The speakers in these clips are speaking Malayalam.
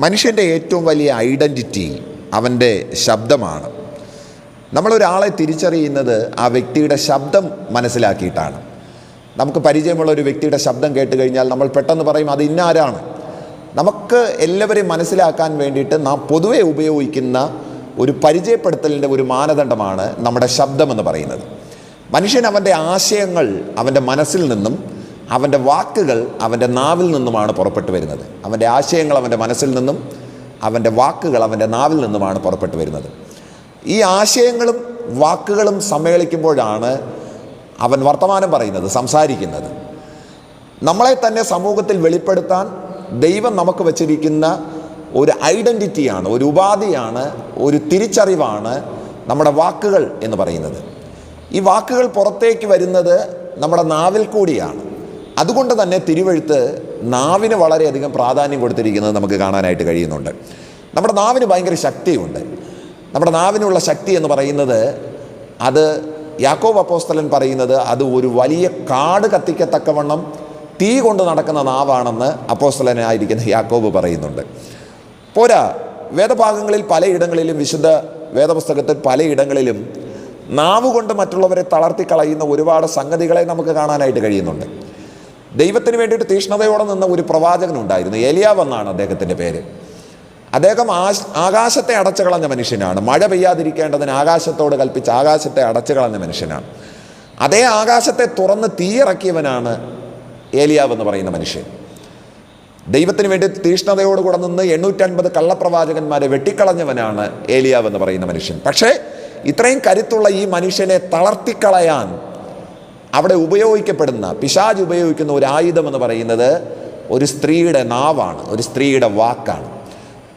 മനുഷ്യന്റെ ഏറ്റവും വലിയ ഐഡന്റിറ്റി അവന്റെ ശബ്ദമാണ്. നമ്മളൊരാളെ തിരിച്ചറിയുന്നത് ആ വ്യക്തിയുടെ ശബ്ദം മനസ്സിലാക്കിയിട്ടാണ്. നമുക്ക് പരിചയമുള്ള ഒരു വ്യക്തിയുടെ ശബ്ദം കേട്ട് കഴിഞ്ഞാൽ നമ്മൾ പെട്ടെന്ന് പറയും അത് ഇന്നാരാണ്? നമുക്ക് എല്ലാവരെയും മനസ്സിലാക്കാൻ വേണ്ടിയിട്ട് നാം പൊതുവെ ഉപയോഗിക്കുന്ന ഒരു പരിചയപ്പെടുത്തലിന്റെ ഒരു മാനദണ്ഡമാണ് നമ്മുടെ ശബ്ദമെന്ന് പറയുന്നത്. മനുഷ്യൻ അവന്റെ ആശയങ്ങൾ അവന്റെ മനസ്സിൽ നിന്നും അവന്റെ വാക്കുകൾ അവന്റെ നാവിൽ നിന്നുമാണ് പുറപ്പെട്ടു വരുന്നത്. അവന്റെ ആശയങ്ങൾ അവന്റെ മനസ്സിൽ നിന്നും അവന്റെ വാക്കുകൾ അവന്റെ നാവിൽ നിന്നുമാണ് പുറപ്പെട്ടു വരുന്നത്. ഈ ആശയങ്ങളും വാക്കുകളും സമ്മേളിക്കുമ്പോഴാണ് അവൻ വർത്തമാനം പറയുന്നത് സംസാരിക്കുന്നത്. നമ്മളെ തന്നെ സമൂഹത്തിൽ വെളിപ്പെടുത്താൻ ദൈവം നമുക്ക് വച്ചിരിക്കുന്ന ഒരു ഐഡന്റിറ്റിയാണ് ഒരു ഉപാധിയാണ് ഒരു തിരിച്ചറിവാണ് നമ്മുടെ വാക്കുകൾ എന്ന് പറയുന്നത്. ഈ വാക്കുകൾ പുറത്തേക്ക് വരുന്നത് നമ്മുടെ നാവിൽ കൂടിയാണ്. അതുകൊണ്ട് തന്നെ തിരുവഴുത്ത് നാവിന് വളരെയധികം പ്രാധാന്യം കൊടുത്തിരിക്കുന്നത് നമുക്ക് കാണാനായിട്ട് കഴിയുന്നുണ്ട്. നമ്മുടെ നാവിന് ഭയങ്കര ശക്തിയുണ്ട്. നമ്മുടെ നാവിനുള്ള ശക്തി എന്ന് പറയുന്നത് അത് യാക്കോബ് അപ്പോസ്തലൻ പറയുന്നത് അത് ഒരു വലിയ കാട് കത്തിക്കത്തക്കവണ്ണം തീ കൊണ്ട് നടക്കുന്ന നാവാണെന്ന് അപ്പോസ്തലനായിരിക്കുന്ന യാക്കോബ് പറയുന്നുണ്ട്. പോരാ വേദഭാഗങ്ങളിൽ പലയിടങ്ങളിലും വിശുദ്ധ വേദപുസ്തകത്തിൽ പലയിടങ്ങളിലും നാവ് കൊണ്ട് മറ്റുള്ളവരെ തളർത്തിക്കളയുന്ന ഒരുപാട് സംഗതികളെ നമുക്ക് കാണാനായിട്ട് കഴിയുന്നുണ്ട്. ദൈവത്തിന് വേണ്ടിയിട്ട് തീഷ്ണതയോടെ നിന്ന ഒരു പ്രവാചകനുണ്ടായിരുന്നു. എലിയാവ് എന്നാണ് അദ്ദേഹത്തിന്റെ പേര്. അദ്ദേഹം ആശ് ആകാശത്തെ അടച്ചു കളഞ്ഞ മനുഷ്യനാണ്. മഴ പെയ്യാതിരിക്കേണ്ടതിന് ആകാശത്തോട് കൽപ്പിച്ച് ആകാശത്തെ അടച്ചു കളഞ്ഞ മനുഷ്യനാണ്. അതേ ആകാശത്തെ തുറന്ന് തീയിറക്കിയവനാണ് ഏലിയാവ് എന്ന് പറയുന്ന മനുഷ്യൻ. ദൈവത്തിന് വേണ്ടി തീഷ്ണതയോടുകൂടെ നിന്ന് എണ്ണൂറ്റൻപത് കള്ളപ്രവാചകന്മാരെ വെട്ടിക്കളഞ്ഞവനാണ് ഏലിയാവ് എന്ന് പറയുന്ന മനുഷ്യൻ. പക്ഷേ ഇത്രയും കരുത്തുള്ള ഈ മനുഷ്യനെ തളർത്തിക്കളയാൻ അവിടെ ഉപയോഗിക്കപ്പെടുന്ന പിശാജ് ഉപയോഗിക്കുന്ന ഒരു ആയുധം എന്ന് പറയുന്നത് ഒരു സ്ത്രീയുടെ നാവാണ് ഒരു സ്ത്രീയുടെ വാക്കാണ്.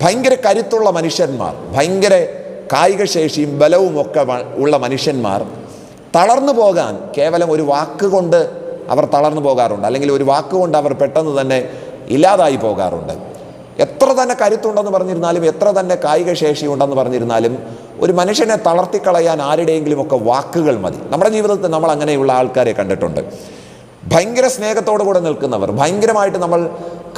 ഭയങ്കര കരുത്തുള്ള മനുഷ്യന്മാർ ഭയങ്കര കായികശേഷിയും ബലവും ഒക്കെ ഉള്ള മനുഷ്യന്മാർ തളർന്നു പോകാൻ കേവലം ഒരു വാക്കുകൊണ്ട് അവർ തളർന്നു പോകാറുണ്ട്. അല്ലെങ്കിൽ ഒരു വാക്കുകൊണ്ട് അവർ പെട്ടെന്ന് തന്നെ ഇല്ലാതായി പോകാറുണ്ട്. എത്ര തന്നെ കരുത്തുണ്ടെന്ന് പറഞ്ഞിരുന്നാലും എത്ര തന്നെ കായിക ശേഷി ഉണ്ടെന്ന് പറഞ്ഞിരുന്നാലും ഒരു മനുഷ്യനെ തളർത്തിക്കളയാൻ ആരുടെയെങ്കിലും ഒക്കെ വാക്കുകൾ മതി. നമ്മുടെ ജീവിതത്തിൽ നമ്മൾ അങ്ങനെയുള്ള ആൾക്കാരെ കണ്ടിട്ടുണ്ട്. ഭയങ്കര സ്നേഹത്തോടു കൂടെ നിൽക്കുന്നവർ ഭയങ്കരമായിട്ട് നമ്മൾ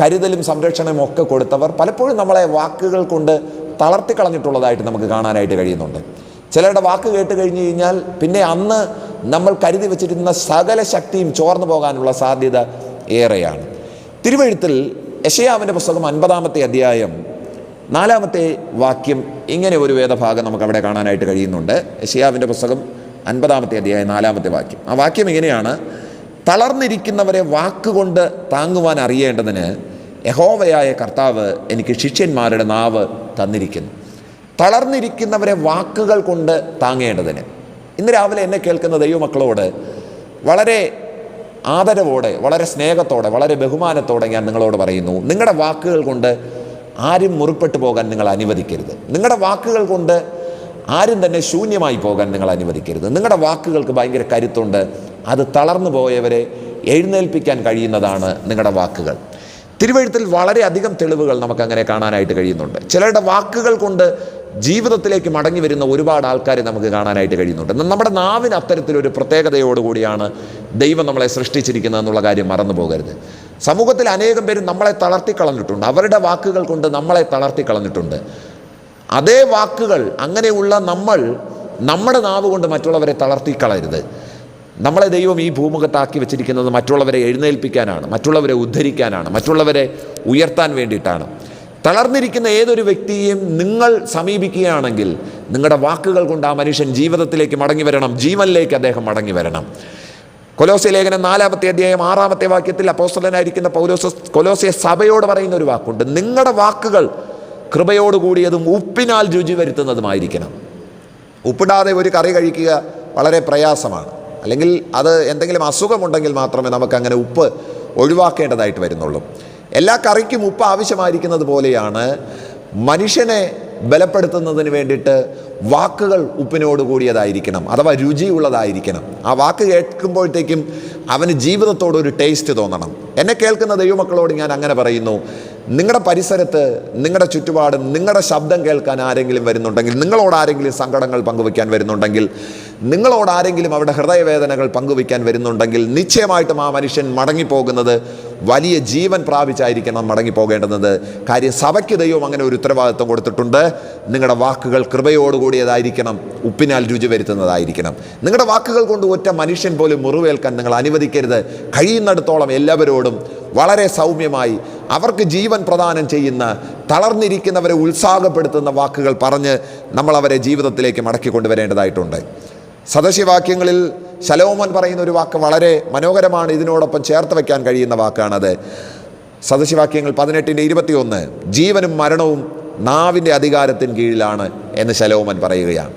കരുതലും സംരക്ഷണവും ഒക്കെ കൊടുത്തവർ പലപ്പോഴും നമ്മളെ വാക്കുകൾ കൊണ്ട് തളർത്തിക്കളഞ്ഞിട്ടുള്ളതായിട്ട് നമുക്ക് കാണാനായിട്ട് കഴിയുന്നുണ്ട്. ചിലരുടെ വാക്ക് കേട്ട് കഴിഞ്ഞ് കഴിഞ്ഞാൽ പിന്നെ അന്ന് നമ്മൾ കരുതി വെച്ചിരുന്ന സകല ശക്തിയും ചോർന്നു പോകാനുള്ള സാധ്യത ഏറെയാണ്. തിരുവഴുത്തിൽ യശയാവിന്റെ പുസ്തകം അൻപതാമത്തെ അധ്യായം നാലാമത്തെ വാക്യം ഇങ്ങനെ ഒരു വേദഭാഗം നമുക്ക് അവിടെ കാണാനായിട്ട് കഴിയുന്നുണ്ട്. ഷിയാവിന്റെ പുസ്തകം അൻപതാമത്തെ അധ്യായം നാലാമത്തെ വാക്യം. ആ വാക്യം ഇങ്ങനെയാണ് തളർന്നിരിക്കുന്നവരെ വാക്കുകൊണ്ട് താങ്ങുവാൻ അറിയേണ്ടതിന് യഹോവയായ കർത്താവ് എനിക്ക് ശിഷ്യന്മാരുടെ നാവ് തന്നിരിക്കുന്നു. തളർന്നിരിക്കുന്നവരെ വാക്കുകൾ കൊണ്ട് താങ്ങേണ്ടതിന്. ഇന്ന് രാവിലെ എന്നെ കേൾക്കുന്ന ദൈവമക്കളോട് വളരെ ആദരവോടെ വളരെ സ്നേഹത്തോടെ വളരെ ബഹുമാനത്തോടെ ഞാൻ നിങ്ങളോട് പറയുന്നു നിങ്ങളുടെ വാക്കുകൾ കൊണ്ട് ആരും മുറിപ്പെട്ടു പോകാൻ നിങ്ങൾ അനുവദിക്കരുത്. നിങ്ങളുടെ വാക്കുകൾ കൊണ്ട് ആരും തന്നെ ശൂന്യമായി പോകാൻ നിങ്ങൾ അനുവദിക്കരുത്. നിങ്ങളുടെ വാക്കുകൾക്ക് ഭയങ്കര കരുത്തുണ്ട്. അത് തളർന്നു പോയവരെ എഴുന്നേൽപ്പിക്കാൻ കഴിയുന്നതാണ് നിങ്ങളുടെ വാക്കുകൾ. തിരുവഴുത്തിൽ വളരെയധികം തെളിവുകൾ നമുക്കങ്ങനെ കാണാനായിട്ട് കഴിയുന്നുണ്ട്. ചിലരുടെ വാക്കുകൾ കൊണ്ട് ജീവിതത്തിലേക്ക് മടങ്ങി വരുന്ന ഒരുപാട് ആൾക്കാരെ നമുക്ക് കാണാനായിട്ട് കഴിയുന്നുണ്ട്. നമ്മുടെ നാവിന് അത്തരത്തിലൊരു പ്രത്യേകതയോടുകൂടിയാണ് ദൈവം നമ്മളെ സൃഷ്ടിച്ചിരിക്കുന്നത് എന്നുള്ള കാര്യം മറന്നു പോകരുത്. സമൂഹത്തിൽ അനേകം പേര് നമ്മളെ തളർത്തി കളഞ്ഞിട്ടുണ്ട്. അവരുടെ വാക്കുകൾ കൊണ്ട് നമ്മളെ തളർത്തി കളഞ്ഞിട്ടുണ്ട്. അതേ വാക്കുകൾ അങ്ങനെയുള്ള നമ്മൾ നമ്മുടെ നാവ് കൊണ്ട് മറ്റുള്ളവരെ തളർത്തി കളയരുത്. നമ്മളെ ദൈവം ഈ ഭൂമുഖത്താക്കി വെച്ചിരിക്കുന്നത് മറ്റുള്ളവരെ എഴുന്നേൽപ്പിക്കാനാണ് മറ്റുള്ളവരെ ഉദ്ധരിക്കാനാണ് മറ്റുള്ളവരെ ഉയർത്താൻ വേണ്ടിയിട്ടാണ്. തളർന്നിരിക്കുന്ന ഏതൊരു വ്യക്തിയെയും നിങ്ങൾ സമീപിക്കുകയാണെങ്കിൽ നിങ്ങളുടെ വാക്കുകൾ കൊണ്ട് ആ മനുഷ്യൻ ജീവിതത്തിലേക്ക് മടങ്ങി വരണം ജീവനിലേക്ക് അദ്ദേഹം മടങ്ങി വരണം. കൊലോസ്യ ലേഖനം നാലാമത്തെ അധ്യായം ആറാമത്തെ വാക്യത്തിൽ അപ്പോസ്തലനായിരിക്കുന്ന പൗലോസ് കൊലോസ്യ സഭയോട് പറയുന്ന ഒരു വാക്കുണ്ട്. നിങ്ങളുടെ വാക്കുകൾ കൃപയോട് കൂടിയതും ഉപ്പിനാൽ രുചി വരുത്തുന്നതുമായിരിക്കണം. ഉപ്പിടാതെ ഒരു കറി കഴിക്കുക വളരെ പ്രയാസമാണ്. അല്ലെങ്കിൽ അത് എന്തെങ്കിലും അസുഖമുണ്ടെങ്കിൽ മാത്രമേ നമുക്കങ്ങനെ ഉപ്പ് ഒഴിവാക്കേണ്ടതായിട്ട് വരുന്നുള്ളൂ. എല്ലാ കറിക്കും ഉപ്പ് ആവശ്യമായിരിക്കുന്നത് പോലെയാണ് മനുഷ്യനെ ബലപ്പെടുത്തുന്നതിന് വേണ്ടിയിട്ട് വാക്കുകൾ ഉപ്പിനോട് കൂടിയതായിരിക്കണം അഥവാ രുചിയുള്ളതായിരിക്കണം. ആ വാക്ക് കേൾക്കുമ്പോഴത്തേക്കും അവന് ജീവിതത്തോടൊരു ടേസ്റ്റ് തോന്നണം. എന്നെ കേൾക്കുന്ന ദൈവമക്കളോട് ഞാൻ അങ്ങനെ പറയുന്നു നിങ്ങളുടെ പരിസരത്ത് നിങ്ങളുടെ ചുറ്റുപാടും നിങ്ങളുടെ ശബ്ദം കേൾക്കാൻ ആരെങ്കിലും വരുന്നുണ്ടെങ്കിൽ നിങ്ങളോട് ആരെങ്കിലും സങ്കടങ്ങൾ പങ്കുവയ്ക്കാൻ വരുന്നുണ്ടെങ്കിൽ നിങ്ങളോട് ആരെങ്കിലും അവരുടെ ഹൃദയവേദനകൾ പങ്കുവയ്ക്കാൻ വരുന്നുണ്ടെങ്കിൽ നിശ്ചയമായിട്ടും ആ മനുഷ്യൻ മടങ്ങിപ്പോകുന്നത് വലിയ ജീവൻ പ്രാപിച്ചായിരിക്കണം മടങ്ങി പോകേണ്ടുന്നത് കാര്യം സഭയ്ക്ക് ദൈവം അങ്ങനെ ഒരു ഉത്തരവാദിത്വം കൊടുത്തിട്ടുണ്ട്. നിങ്ങളുടെ വാക്കുകൾ കൃപയോടുകൂടിയതായിരിക്കണം. ഉപ്പിനാൽ രുചി വരുത്തുന്നതായിരിക്കണം. നിങ്ങളുടെ വാക്കുകൾ കൊണ്ട് ഒറ്റ മനുഷ്യൻ പോലും മുറിവേൽക്കാൻ നിങ്ങൾ അനുവദിക്കരുത്. കഴിയുന്നിടത്തോളം എല്ലാവരോടും വളരെ സൗമ്യമായി അവർക്ക് ജീവൻ പ്രദാനം ചെയ്യുന്ന തളർന്നിരിക്കുന്നവരെ ഉത്സാഹപ്പെടുത്തുന്ന വാക്കുകൾ പറഞ്ഞ് നമ്മളവരെ ജീവിതത്തിലേക്ക് മടക്കി കൊണ്ടുവരേണ്ടതായിട്ടുണ്ട്. സദസ്യവാക്യങ്ങളിൽ ശലോമൻ പറയുന്ന ഒരു വാക്ക് വളരെ മനോഹരമാണ്. ഇതിനോടൊപ്പം ചേർത്ത് വയ്ക്കാൻ കഴിയുന്ന വാക്കാണത്. സദശിവാക്യങ്ങൾ പതിനെട്ടിന്റെ ഇരുപത്തിയൊന്ന് ജീവനും മരണവും നാവിന്റെ അധികാരത്തിന് കീഴിലാണ് എന്ന് ശലോമൻ പറയുകയാണ്.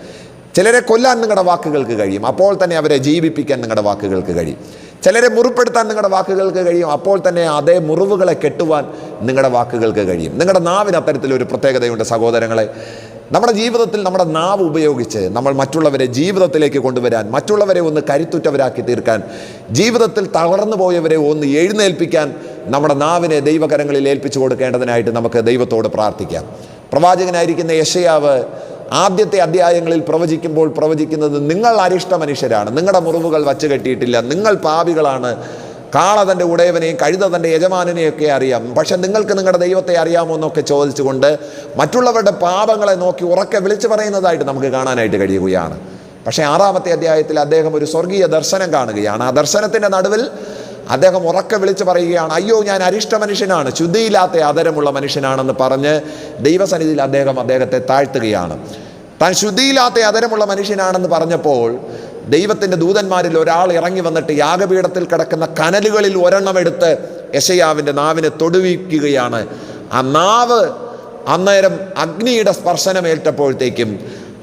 ചിലരെ കൊല്ലാൻ നിങ്ങളുടെ വാക്കുകൾക്ക് കഴിയും അപ്പോൾ തന്നെ അവരെ ജീവിപ്പിക്കാൻ നിങ്ങളുടെ വാക്കുകൾക്ക് കഴിയും. ചിലരെ മുറിപ്പെടുത്താൻ നിങ്ങളുടെ വാക്കുകൾക്ക് കഴിയും അപ്പോൾ തന്നെ അതേ മുറിവുകളെ കെട്ടുവാൻ നിങ്ങളുടെ വാക്കുകൾക്ക് കഴിയും. നിങ്ങളുടെ നാവിന് അത്തരത്തിലൊരു പ്രത്യേകതയുണ്ട് സഹോദരങ്ങളെ. നമ്മുടെ ജീവിതത്തിൽ നമ്മുടെ നാവ് ഉപയോഗിച്ച് നമ്മൾ മറ്റുള്ളവരെ ജീവിതത്തിലേക്ക് കൊണ്ടുവരാൻ മറ്റുള്ളവരെ ഒന്ന് കരുത്തുറ്റവരാക്കി തീർക്കാൻ ജീവിതത്തിൽ തളർന്നു പോയവരെ ഒന്ന് എഴുന്നേൽപ്പിക്കാൻ നമ്മുടെ നാവിനെ ദൈവകരങ്ങളിൽ ഏൽപ്പിച്ചു കൊടുക്കേണ്ടതിനായിട്ട് നമുക്ക് ദൈവത്തോട് പ്രാർത്ഥിക്കാം. പ്രവാചകനായിരിക്കുന്ന യശയാവ് ആദ്യത്തെ അധ്യായങ്ങളിൽ പ്രവചിക്കുമ്പോൾ പ്രവചിക്കുന്നത് നിങ്ങൾ അരിഷ്ട മനുഷ്യരാണ് നിങ്ങളുടെ മുറിവുകൾ വച്ചു കെട്ടിയിട്ടില്ല നിങ്ങൾ പാപികളാണ് കാള തന്റെ ഉടയവനെയും കഴുത തന്റെ യജമാനനെയൊക്കെ അറിയാം. പക്ഷെ നിങ്ങൾക്ക് നിങ്ങളുടെ ദൈവത്തെ അറിയാമോ എന്നൊക്കെ ചോദിച്ചുകൊണ്ട് മറ്റുള്ളവരുടെ പാപങ്ങളെ നോക്കി ഉറക്കെ വിളിച്ചു പറയുന്നതായിട്ട് നമുക്ക് കാണാനായിട്ട് കഴിയുകയാണ്. പക്ഷേ ആറാമത്തെ അധ്യായത്തിൽ അദ്ദേഹം ഒരു സ്വർഗീയ ദർശനം കാണുകയാണ്. ആ ദർശനത്തിന്റെ നടുവിൽ അദ്ദേഹം ഉറക്കെ വിളിച്ച് പറയുകയാണ് അയ്യോ ഞാൻ അരിഷ്ട മനുഷ്യനാണ്. ശുദ്ധിയില്ലാത്ത ആദരമുള്ള മനുഷ്യനാണെന്ന് പറഞ്ഞ് ദൈവസന്നിധിയിൽ അദ്ദേഹം അദ്ദേഹത്തെ താഴ്ത്തുകയാണ്. താൻ ശുദ്ധിയില്ലാത്ത ആദരമുള്ള മനുഷ്യനാണെന്ന് പറഞ്ഞപ്പോൾ ദൈവത്തിന്റെ ദൂതന്മാരിൽ ഒരാൾ ഇറങ്ങി വന്നിട്ട് യാഗപീഠത്തിൽ കിടക്കുന്ന കനലുകളിൽ ഒരെണ്ണം എടുത്ത് യശയാവിന്റെ നാവിനെ തൊടുവിക്കുകയാണ്. ആ നാവ് അന്നേരം അഗ്നിയുടെ സ്പർശനമേറ്റപ്പോഴത്തേക്കും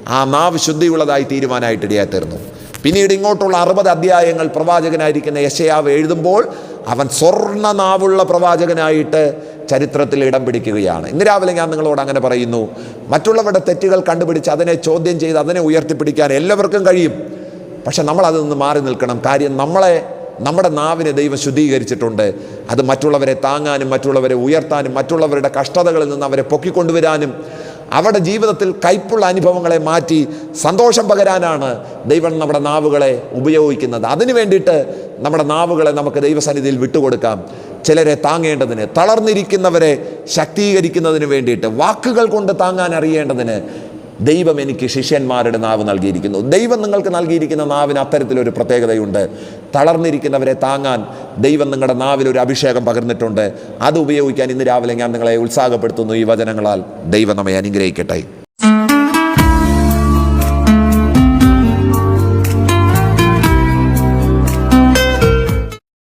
ആ നാവ് ശുദ്ധിയുള്ളതായി തീരുമാനമായിട്ട് ഇടയായി തീർന്നു. പിന്നീട് ഇങ്ങോട്ടുള്ള അറുപത് അധ്യായങ്ങൾ പ്രവാചകനായിരിക്കുന്ന യശയാവ് എഴുതുമ്പോൾ അവൻ സ്വർണ നാവുള്ള പ്രവാചകനായിട്ട് ചരിത്രത്തിൽ ഇടം പിടിക്കുകയാണ്. ഇന്ന് രാവിലെ ഞാൻ നിങ്ങളോട് അങ്ങനെ പറയുന്നു മറ്റുള്ളവരുടെ തെറ്റുകൾ കണ്ടുപിടിച്ച് അതിനെ ചോദ്യം ചെയ്ത് അതിനെ ഉയർത്തിപ്പിടിക്കാൻ എല്ലാവർക്കും കഴിയും. പക്ഷെ നമ്മൾ അതിൽ നിന്ന് മാറി നിൽക്കണം. കാര്യം നമ്മളെ നമ്മുടെ നാവിനെ ദൈവം ശുദ്ധീകരിച്ചിട്ടുണ്ട്. അത് മറ്റുള്ളവരെ താങ്ങാനും മറ്റുള്ളവരെ ഉയർത്താനും മറ്റുള്ളവരുടെ കഷ്ടതകളിൽ നിന്ന് അവരെ പൊക്കിക്കൊണ്ടുവരാനും അവരുടെ ജീവിതത്തിൽ കൈപ്പുള്ള അനുഭവങ്ങളെ മാറ്റി സന്തോഷം പകരാനാണ് ദൈവം നമ്മുടെ നാവുകളെ ഉപയോഗിക്കുന്നത്. അതിനു വേണ്ടിയിട്ട് നമ്മുടെ നാവുകളെ നമുക്ക് ദൈവസന്നിധിയിൽ വിട്ടുകൊടുക്കാം. ചിലരെ താങ്ങേണ്ടതിന് തളർന്നിരിക്കുന്നവരെ ശക്തീകരിക്കുന്നതിന് വേണ്ടിയിട്ട് വാക്കുകൾ കൊണ്ട് താങ്ങാൻ അറിയേണ്ടതിന് ദൈവം എനിക്ക് ശിഷ്യന്മാരുടെ നാവ് നൽകിയിരിക്കുന്നു. ദൈവം നിങ്ങൾക്ക് നൽകിയിരിക്കുന്ന നാവിന് അത്തരത്തിലൊരു പ്രത്യേകതയുണ്ട്. തളർന്നിരിക്കുന്നവരെ താങ്ങാൻ ദൈവം നിങ്ങളുടെ നാവിൽ ഒരു അഭിഷേകം പകർന്നിട്ടുണ്ട്. അത് ഉപയോഗിക്കാൻ ഇന്ന് രാവിലെ ഞാൻ നിങ്ങളെ ഉത്സാഹപ്പെടുത്തുന്നു ഈ വചനങ്ങളാൽ. ദൈവം നമ്മെ അനുഗ്രഹിക്കട്ടെ.